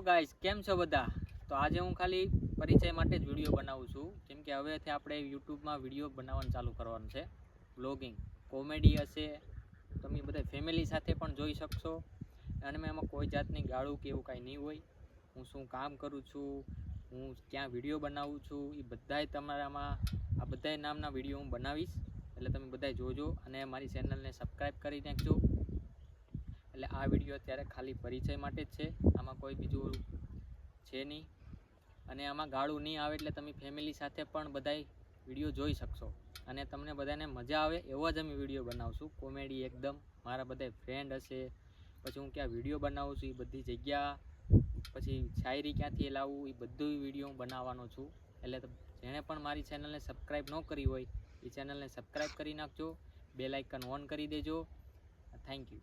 Guys કેમ છો બધા? તો આજે હું ખાલી પરિચય માટે જ વીડિયો બનાવું છું. કેમ કે હવેથી આપણે યુટ્યુબમાં વીડિયો બનાવવાનું ચાલુ કરવાનું છે. બ્લોગિંગ કોમેડી હશે. તમે બધા ફેમિલી સાથે પણ જોઈ શકશો. અને મેં એમાં કોઈ જાતની ગાળું કે એવું કાંઈ નહીં હોય. હું શું કામ કરું છું? હું ક્યાં વીડિયો બનાવું છું? એ બધાય તમારામાં, આ બધાય નામના વીડિયો હું બનાવીશ. એટલે તમે બધાય જોજો અને મારી ચેનલને સબસ્ક્રાઈબ કરી નાખજો. એટલે આ વીડિયો અત્યારે ખાલી પરિચય માટે જ છે. આમાં કોઈ બીજું છે નહીં. અને આમાં ગાળું નહીં આવે એટલે તમે ફેમિલી સાથે પણ બધાય વીડિયો જોઈ શકશો. અને તમને બધાને મજા આવે એવો જ અમે વીડિયો બનાવશું. કોમેડી એકદમ. મારા બધા ફ્રેન્ડ હશે. પછી હું ક્યાં વીડિયો બનાવું છું એ બધી જગ્યા. પછી શાયરી ક્યાંથી લાવવું એ બધું વીડિયો હું બનાવવાનો છું. એટલે જેણે પણ મારી ચેનલને સબસ્ક્રાઈબ ન કરી હોય, એ ચેનલને સબસ્ક્રાઈબ કરી નાખજો. બેલ આઇકન ઓન કરી દેજો. Thank you